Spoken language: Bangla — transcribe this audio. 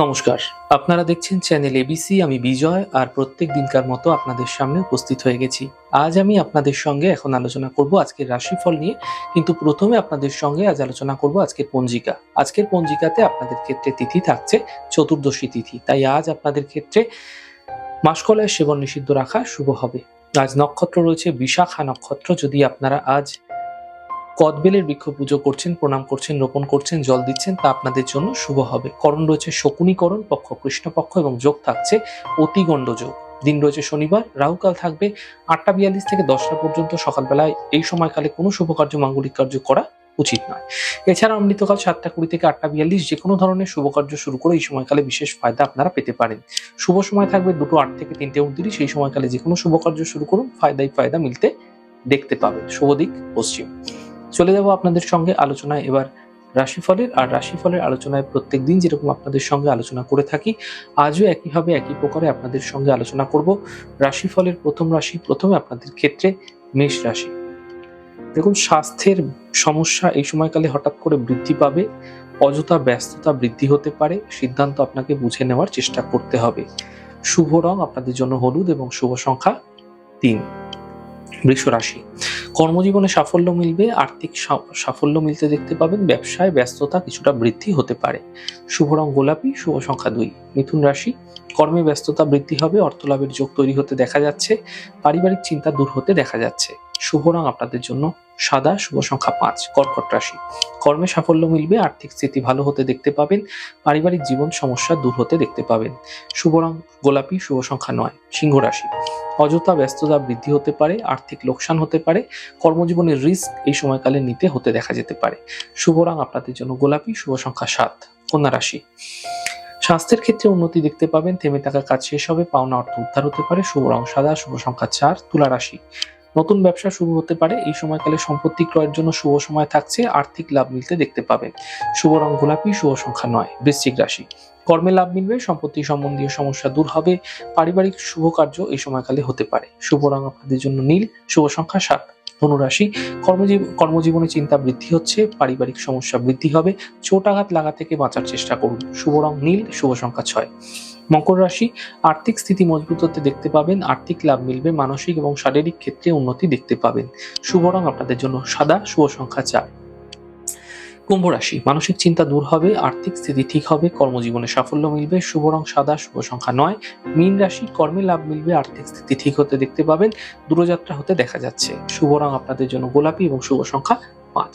নমস্কার। আপনারা দেখছেন চ্যানেল এবিসি আমি বিজয়, আর প্রত্যেক দিনকার মতো আপনাদের সামনে উপস্থিত হয়ে গেছি। আজ আমি আপনাদের সঙ্গে এখন আলোচনা করব আজকের রাশিফল নিয়ে, কিন্তু প্রথমে আপনাদের সঙ্গে আজ আলোচনা করব আজকের পঞ্জিকা। আজকের পঞ্জিকাতে আপনাদের ক্ষেত্রে তিথি থাকছে চতুর্দশী তিথি, তাই আজ আপনাদের ক্ষেত্রে মাসকলায়, সেবন, নিষিদ্ধ রাখা শুভ হবে। আজ নক্ষত্র রয়েছে, বিশাখা নক্ষত্র, যদি আপনারা আজ কদবেলের বৃক্ষ পুজো করছেন, প্রণাম করছেন, রোপণ করছেন, জল দিচ্ছেন, তা আপনাদের জন্য শুভ হবে। করণ রয়েছে শকুনিকরণ, পক্ষ কৃষ্ণপক্ষ এবং যোগ থাকছে অতিগণ্ড যোগ। দিন রয়েছে শনিবার, রাহুকাল থাকবে আটটা বিয়াল্লিশ থেকে দশটা পর্যন্ত। সকালবেলায় এই সময়কালে কোনো শুভ কার্য, মাঙ্গলিক কার্য করা উচিত নয়। এছাড়া অমৃতকাল সাতটা কুড়ি থেকে আটটা বিয়াল্লিশ, যে কোনো ধরনের শুভ কার্য শুরু করে এই সময়কালে বিশেষ ফায়দা আপনারা পেতে পারেন। শুভ সময় থাকবে দুটো আট থেকে তিনটে উনত্রিশ সেই সময়কালে যে কোনো শুভ কার্য শুরু করুন ফায়দাই ফায়দা মিলতে দেখতে পাবেন। শুভ দিক, পশ্চিম। চলে যাব আপনাদের সঙ্গে আলোচনায়। এবার রাশিফলের আর রাশিফলের আলোচনায় প্রত্যেক দিন যেরকম আপনাদের সঙ্গে আলোচনা করে থাকি, আজও একইভাবে একই প্রকারে আপনাদের সঙ্গে আলোচনা করব। রাশিফলের প্রথম রাশি প্রথমে আপনাদের ক্ষেত্রে মেষ রাশি। দেখুন, স্বাস্থ্যের সমস্যা এই সময়কালে হঠাৎ করে বৃদ্ধি পাবে, অযথা ব্যস্ততা বৃদ্ধি হতে পারে, সিদ্ধান্ত আপনাকে বুঝে নেওয়ার চেষ্টা করতে হবে। শুভ রং আপনাদের জন্য হলুদ এবং শুভ সংখ্যা তিন। বৃষ রাশি। কর্মজীবনে সাফল্য মিলবে, আর্থিক সাফল্য মিলতে দেখতে পাবেন ব্যবসায় ব্যস্ততা কিছুটা বৃদ্ধি হতে পারে। শুভ রং গোলাপি, শুভ সংখ্যা দুই। মিথুন রাশি, কর্মে ব্যস্ততা বৃদ্ধি হবে, অর্থলাভের যোগ তৈরি হতে দেখা যাচ্ছে, পারিবারিক চিন্তা দূর হতে দেখা যাচ্ছে। শুভ রং আপনাদের জন্য সাদা, শুভ সংখ্যা পাঁচ, কর্কট রাশি। কর্মে সাফল্য মিলবে, আর্থিক স্থিতি ভালো হতে দেখতে পাবেন, পারিবারিক জীবন সমস্যা দূর হতে দেখতে পাবেন। শুভ রং, গোলাপি, শুভ সংখ্যা নয়, সিংহ রাশি। অযথা ব্যস্ততা বৃদ্ধি হতে পারে, আর্থিক লোকসান হতে পারে, কর্মজীবনের রিস্ক এই সময়কালে নিতে হতে দেখা যেতে পারে। শুভ রং আপনাদের জন্য গোলাপি, শুভ সংখ্যা সাত, কন্যা রাশি। স্বাস্থ্যের ক্ষেত্রে উন্নতি দেখতে পাবেন, থেমে থাকা কাজ শেষ হবে, পাওনা অর্থ উদ্ধার হতে পারে, শুভ রং সাদা, শুভ সংখ্যা চার, তুলা রাশি। নতুন ব্যবসা শুরু হতে পারে। এই সময়কালে সম্পত্তি ক্রয়ের জন্য শুভ সময় থাকছে, আর্থিক লাভ মিলতে দেখতে পাবে। শুভ রং গোলাপি, শুভ সংখ্যা নয়, বৃশ্চিক রাশি। কর্মে লাভ মিলবে, সম্পত্তি সম্বন্ধীয় সমস্যা দূর হবে, পারিবারিক শুভ কার্য এই সময়কালে হতে পারে। শুভ রং আপনাদের জন্য নীল, শুভ সংখ্যা সাত। ধনুরাশি, কর্মজীব, কর্মজীবনে চিন্তা বৃদ্ধি হচ্ছে, পারিবারিক সমস্যা বৃদ্ধি হবে, চোট আঘাত লাগা থেকে বাঁচার চেষ্টা করুন। শুভ রং নীল, শুভ সংখ্যা ছয়। মকর রাশি, আর্থিক স্থিতি মজবুত হতে দেখতে পাবেন, আর্থিক লাভ মিলবে, মানসিক এবং শারীরিক ক্ষেত্রে উন্নতি দেখতে পাবেন। শুভ রং আপনাদের জন্য সাদা, শুভ সংখ্যা চার। কুম্ভ রাশি, মানসিক চিন্তা দূর হবে, আর্থিক স্থিতি ঠিক হবে, কর্মজীবনে সাফল্য মিলবে, শুভ রং সাদা, শুভ সংখ্যা নয়। মীন রাশি, কর্মে লাভ মিলবে, আর্থিক স্থিতি ঠিক হতে দেখতে পাবেন, দূরযাত্রা হতে দেখা যাচ্ছে। শুভ রং আপনাদের জন্য গোলাপি এবং শুভ সংখ্যা পাঁচ।